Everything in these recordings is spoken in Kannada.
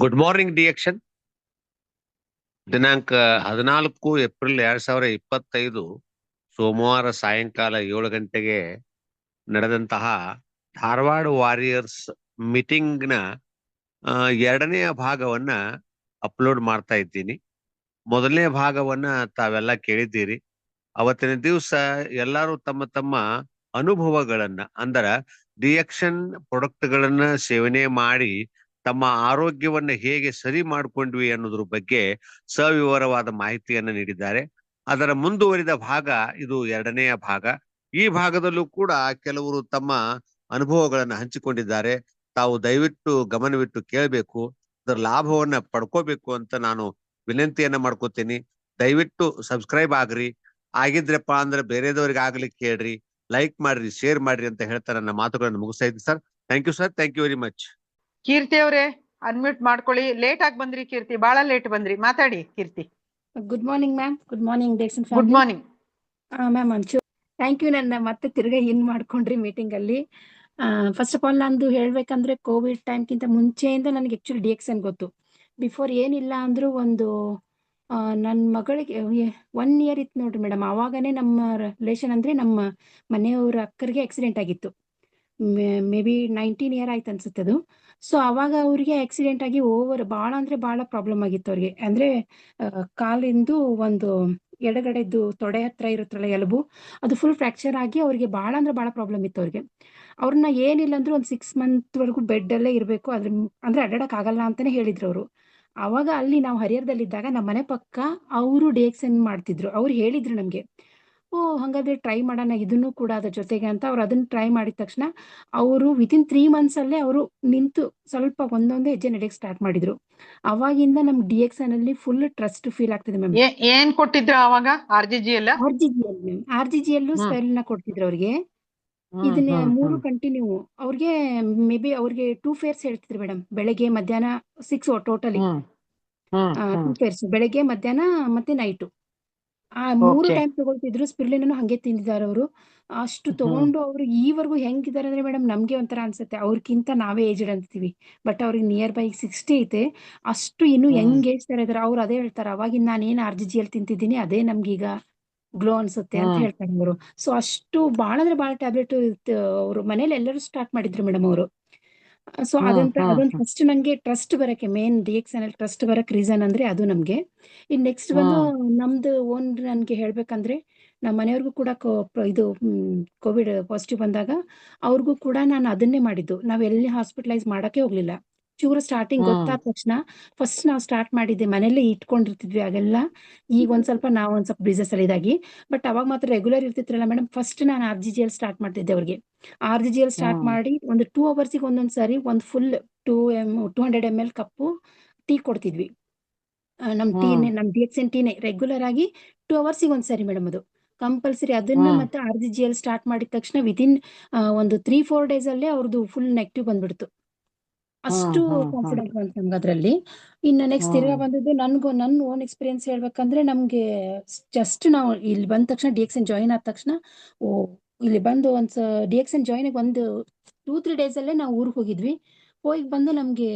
ಗುಡ್ ಮಾರ್ನಿಂಗ್ ಡಿಯಕ್ಷನ್ ದಿನಾಂಕ ಹದಿನಾಲ್ಕು ಏಪ್ರಿಲ್ ಎರಡ್ ಸಾವಿರ ಇಪ್ಪತ್ತೈದು ಸೋಮವಾರ ಸಾಯಂಕಾಲ ಏಳು ಗಂಟೆಗೆ ನಡೆದಂತಹ ಧಾರವಾಡ ವಾರಿಯರ್ಸ್ ಮೀಟಿಂಗ್ನ ಎರಡನೆಯ ಭಾಗವನ್ನ ಅಪ್ಲೋಡ್ ಮಾಡ್ತಾ ಇದ್ದೀನಿ. ಮೊದಲನೇ ಭಾಗವನ್ನ ತಾವೆಲ್ಲ ಕೇಳಿದ್ದೀರಿ. ಅವತ್ತಿನ ದಿವಸ ಎಲ್ಲರೂ ತಮ್ಮ ತಮ್ಮ ಅನುಭವಗಳನ್ನ ಅಂದರ ಡಿಯಕ್ಷನ್ ಪ್ರಾಡಕ್ಟ್ ಗಳನ್ನ ಸೇವನೆ ಮಾಡಿ ತಮ್ಮ ಆರೋಗ್ಯವನ್ನು ಹೇಗೆ ಸರಿ ಮಾಡ್ಕೊಂಡ್ವಿ ಅನ್ನೋದ್ರ ಬಗ್ಗೆ ಸವಿವರವಾದ ಮಾಹಿತಿಯನ್ನು ನೀಡಿದ್ದಾರೆ. ಅದರ ಮುಂದುವರಿದ ಭಾಗ ಇದು ಎರಡನೆಯ ಭಾಗ. ಈ ಭಾಗದಲ್ಲೂ ಕೂಡ ಕೆಲವರು ತಮ್ಮ ಅನುಭವಗಳನ್ನು ಹಂಚಿಕೊಂಡಿದ್ದಾರೆ. ತಾವು ದಯವಿಟ್ಟು ಗಮನವಿಟ್ಟು ಕೇಳಬೇಕು. ಅದರ ಲಾಭವನ್ನ ಪಡ್ಕೋಬೇಕು ಅಂತ ನಾನು ವಿನಂತಿಯನ್ನ ಮಾಡ್ಕೋತೀನಿ. ದಯವಿಟ್ಟು ಸಬ್ಸ್ಕ್ರೈಬ್ ಆಗ್ರಿ. ಆಗಿದ್ರಪ್ಪ ಅಂದ್ರೆ ಬೇರೆದವ್ರಿಗೆ ಆಗ್ಲಿಕ್ಕೆ ಕೇಳ್ರಿ ಲೈಕ್ ಮಾಡ್ರಿ, ಶೇರ್ ಮಾಡ್ರಿ ಅಂತ ಹೇಳ್ತಾ ನನ್ನ ಮಾತುಗಳನ್ನು ಮುಗಿಸ್ತಾ ಇದ್ದೀನಿ sir. Thank you sir. Thank you very much. Keerthi ಅವ್ರೆ ಅನ್ಮ್ಯೂಟ್ ಮಾಡ್ಕೊಳ್ಳಿ. ಲೇಟ್ ಆಗಿ ಬಂದ್ರಿ ಕೀರ್ತಿ ಬಹಳ ಲೇಟ್ ಬಂದ್ರಿ. ಮಾತಾಡಿ Keerthi. Good morning ma'am good morning ಡೇಕ್ಸನ್ good morning ma'am ಅಂಚು ಥ್ಯಾಂಕ್ ಯು ನನ್ನ ಮತ್ತೆ ತಿರ್ಗಾ ಇನ್ ಮಾಡ್ಕೊಂಡ್ರಿ ಮೀಟಿಂಗ್ ಅಲ್ಲಿ. ಫಸ್ಟ್ ಆಫ್ ಆಲ್ ನಂದು ಹೇಳ್ಬೇಕಂದ್ರೆ ಕೋವಿಡ್ ಟೈಮ್ಗಿಂತ ಮುಂಚೆಯಿಂದ ನನಗೆ ಆಕ್ಚುಲಿ ಡಿ ಎಕ್ಸ್ ಎನ್ ಗೊತ್ತು. ಬಿಫೋರ್ ಏನಿಲ್ಲ ಅಂದ್ರೂ ಒಂದು ನನ್ನ ಮಗಳಿಗೆ ಒನ್ ಇಯರ್ ಇತ್ತು ನೋಡ್ರಿ ಮೇಡಮ್ ಆವಾಗನೇ ನಮ್ಮ ರಿಲೇಷನ್ ಅಂದ್ರೆ ನಮ್ಮ ಮನೆಯವರ ಅಕ್ಕರಿಗೆ ಆಕ್ಸಿಡೆಂಟ್ ಆಗಿತ್ತು. ಮೇ ಬಿ ನೈನ್ಟೀನ್ ಇಯರ್ ಆಯ್ತು ಅನ್ಸುತ್ತೆ ಅದು ಸೊ ಅವಾಗ ಅವ್ರಿಗೆ ಆಕ್ಸಿಡೆಂಟ್ ಆಗಿ ಓವರ್ ಭಾಳ ಅಂದ್ರೆ ಭಾಳ ಪ್ರಾಬ್ಲಮ್ ಆಗಿತ್ತು ಅವ್ರಿಗೆ. ಅಂದ್ರೆ ಕಾಲಿಂದು ಒಂದು ಎಡಗಡೆದು ತೊಡೆ ಹತ್ರ ಇರುತ್ತಲ್ಲ ಎಲುಬು, ಅದು ಫುಲ್ ಫ್ರಾಕ್ಚರ್ ಆಗಿ ಅವ್ರಿಗೆ ಭಾಳ ಅಂದ್ರೆ ಭಾಳ ಪ್ರಾಬ್ಲಮ್ ಇತ್ತು ಅವ್ರಿಗೆ. ಅವ್ರನ್ನ ಏನಿಲ್ಲ ಅಂದ್ರೆ ಒಂದು ಸಿಕ್ಸ್ ಮಂತ್ ವರೆಗೂ ಬೆಡ್ ಅಲ್ಲೇ ಇರಬೇಕು. ಅದ್ರ, ಅಂದ್ರೆ ಅಡ್ಡಾಡಕ್ ಆಗಲ್ಲ ಅಂತಾನೆ ಹೇಳಿದ್ರು ಅವರು. ಅವಾಗ ಅಲ್ಲಿ ನಾವು ಹರಿಹರದಲ್ಲಿದ್ದಾಗ ನಮ್ಮ ಮನೆ ಪಕ್ಕ ಅವರು ಡಿಎಕ್ಸನ್ ಮಾಡ್ತಿದ್ರು. ಅವ್ರು ಹೇಳಿದ್ರು ನಮಗೆ. ಓ ಹಂಗಾದ್ರೆ ಟ್ರೈ ಮಾಡೋಣ ಇದನ್ನು ಕೂಡ ಅದ್ರ ಜೊತೆಗೆ ಅಂತ ಅವ್ರು ಅದನ್ನ ಟ್ರೈ ಮಾಡಿದ ತಕ್ಷಣ ಅವರು ವಿತಿನ್ ತ್ರೀ ಮಂತ್ಸ್ ಅಲ್ಲೇ ಅವರು ನಿಂತು ಸ್ವಲ್ಪ ಒಂದೊಂದೇ ಹೆಜ್ಜೆ ನಡೆಯಕ್ ಸ್ಟಾರ್ಟ್ ಮಾಡಿದ್ರು. ಅವಾಗಿಂದ ನಮ್ ಡಿ ಎಕ್ಸ್ ಅಲ್ಲಿ ಫುಲ್ ಟ್ರಸ್ಟ್ ಫೀಲ್ ಆಗ್ತಿದೆ ಮ್ಯಾಮ್ ಏನ್ ಕೊಟ್ಟಿದ್ರು ಅವಾಗ? R G G R G G ಅಲ್ಲಿ ಮ್ಯಾಮ್ ಆರ್ ಜಿ ಜಿ ಅಲ್ಲೂ ಸ್ಟೈಲ್ನ ಕೊಡ್ತಿದ್ರು ಅವ್ರಿಗೆ. ಇದನ್ನ ಮೂರು ಕಂಟಿನ್ಯೂ ಅವ್ರಿಗೆ ಮೇ ಬಿ ಅವ್ರಿಗೆ ಟೂ ಫೇರ್ಸ್ ಹೇಳ್ತಿದ್ರು ಮೇಡಮ್ ಬೆಳಗ್ಗೆ ಮಧ್ಯಾಹ್ನ ಸಿಕ್ಸ್ ಟೋಟಲಿ ಟೂ ಫೇರ್ಸ್ ಬೆಳಗ್ಗೆ ಮಧ್ಯಾಹ್ನ ಮತ್ತೆ ನೈಟು ಆ ಮೂರು. ಟೈಮ್ ತಗೊಳ್ತಿದ್ರು ಸ್ಪಿರುಲಿನಾನು ಹಂಗೆ ತಿಂದಿದ್ದಾರೆ ಅವರು. ಅಷ್ಟು ಹ್ಮ್. ತಗೊಂಡು ಅವರು ಈವರೆಗೂ ಹೆಂಗಿದ್ದಾರೆ ಅಂದ್ರೆ ಮೇಡಮ್ ನಮ್ಗೆ ಒಂಥರ ಅನ್ಸುತ್ತೆ. ಅವ್ರಕ್ಕಿಂತ ನಾವೇ ಏಜ್ಡ್ ಅಂತೀವಿ. ಬಟ್ ಅವ್ರಿಗೆ ನಿಯರ್ ಬೈ ಸಿಕ್ಸ್ಟಿ ಐತೆ. ಅಷ್ಟು ಇನ್ನು ಹ್ಮ್. ಯಂಗ್ ಏಜ್ ತರ ಇದಾರೆ. ಅವ್ರು ಅದೇ ಹೇಳ್ತಾರೆ. ಅವಾಗಿಂದ ನಾನ್ ಏನ್ ಜಿ ಜಿ ಅಲ್ಲಿ ತಿಂತಿದ್ದೀನಿ ಅದೇ ನಮ್ಗೀಗ ಗ್ಲೋ ಅನ್ಸುತ್ತೆ ಅಂತ. ಹೇಳ್ತಾರೆ ಅವರು. ಸೊ ಅಷ್ಟು ಬಹಳ ಅಂದ್ರೆ ಭಾಳ ಟ್ಯಾಬ್ಲೆಟ್ ಅವರು ಮನೇಲಿ ಎಲ್ಲರೂ ಸ್ಟಾರ್ಟ್ ಮಾಡಿದ್ರು ಮೇಡಮ್ ಅವರು. ಸೊ ಅದಂತ ಅದೊಂದು ಫಸ್ಟ್ ನಂಗೆ ಟ್ರಸ್ಟ್ ಬರಕ್ಕೆ ಮೇನ್ ರಿಯಾಕ್ಷನ್ ಅಲ್ಲಿ ಟ್ರಸ್ಟ್ ಬರಕ್ ರೀಸನ್ ಅಂದ್ರೆ ಅದು ನಮ್ಗೆ. ಇನ್ ನೆಕ್ಸ್ಟ್ ಬಂದು ನಮ್ದು ಓನ್ ನನ್ಗೆ ಹೇಳ್ಬೇಕಂದ್ರೆ ನಮ್ಮ ಮನೆಯವ್ರಿಗೂ ಕೂಡ ಇದು ಕೋವಿಡ್ ಪಾಸಿಟಿವ್ ಬಂದಾಗ ಅವ್ರಿಗೂ ಕೂಡ ನಾನು ಅದನ್ನೇ ಮಾಡಿದ್ದು. ನಾವ್ ಎಲ್ಲಿ ಹಾಸ್ಪಿಟಲೈಸ್ ಮಾಡಕ್ಕೆ ಹೋಗ್ಲಿಲ್ಲ. ಚೂರು ಸ್ಟಾರ್ಟಿಂಗ್ ಗೊತ್ತಾದ್ ಗೊತ್ತಾದ ತಕ್ಷಣ ಫಸ್ಟ್ ನಾವು ಸ್ಟಾರ್ಟ್ ಮಾಡಿದ್ದೆ ಮನೇಲೆ ಇಟ್ಕೊಂಡಿರ್ತಿದ್ವಿ ಆಗೆಲ್ಲ ಈಗ ಒಂದ್ ಸ್ವಲ್ಪ ನಾವು ಒಂದ್ ಸ್ವಲ್ಪ ಬಿಸ್ನೆಸ್ ಅಲ್ಲಿ ಇದಾಗಿ. ಬಟ್ ಅವಾಗ ಮಾತ್ರ ರೆಗ್ಯುಲರ್ ಇರ್ತಿತ್ತಲ್ಲ ಮೇಡಮ್ ಫಸ್ಟ್ ನಾನು RGGL G G L start ಮಾಡ್ತಿದ್ದೆ ಅವ್ರಿಗೆ. RGGL G G L start. ಮಾಡಿ ಒಂದು ಟೂ ಅವರ್ಸಿಗೆ ಒಂದೊಂದ್ ಸರಿ ಒಂದು full two M two hundred M L cup tea ಕೊಡ್ತಿದ್ವಿ. ನಮ್ ಟೀನೆ ಹ್ಮ್. ನಮ್ ಡಿ ಎಕ್ಸ್ ಎನ್ ಟೀನೆ ರೆಗ್ಯುಲರ್ ಆಗಿ ಟೂ ಒಂದ್ ಸರಿ ಮೇಡಮ್ ಅದು. ಕಂಪಲ್ಸರಿ ಅದನ್ನ ಹ್ಮ್. ಮತ್ತೆ R G G L start ಮಾಡಿದ ತಕ್ಷಣ ವಿತಿನ್ ಒಂದು ತ್ರೀ ಫೋರ್ ಡೇಸ್ ಅಲ್ಲೇ ಅವ್ರದ್ದು ಫುಲ್ ನೆಗೆಟಿವ್ ಬಂದ್ಬಿಡ್ತು. ಅಷ್ಟು. ಕಾನ್ಫಿಡೆಂಟ್ ಬಂತು ನಮ್ಗೆ ಅದ್ರಲ್ಲಿ. ಇನ್ನು ನೆಕ್ಸ್ಟ್ ತಿರ್ಗಾ ಬಂದಿದ್ದು ನನ್ಗೂ ನನ್ನ ಓನ್ ಎಕ್ಸ್ಪೀರಿಯನ್ಸ್ ಹೇಳ್ಬೇಕಂದ್ರೆ ನಮ್ಗೆ ಜಸ್ಟ್ ನಾವು ಇಲ್ಲಿ ಬಂದ ತಕ್ಷಣ ಡಿ ಎಕ್ಸ್ ಎನ್ ಜಾಯಿನ್ ಆದ ತಕ್ಷಣ ಓ ಇಲ್ಲಿ ಬಂದು ಒಂದ್ ಡಿ ಎಕ್ಸ್ ಎನ್ ಜಾಯಿನ್ ಒಂದು ಟೂ ತ್ರೀ ಡೇಸ್ ಅಲ್ಲೇ ನಾವು ಊರಿಗೆ ಹೋಗಿದ್ವಿ. ಹೋಗಿ ಬಂದು ನಮ್ಗೆ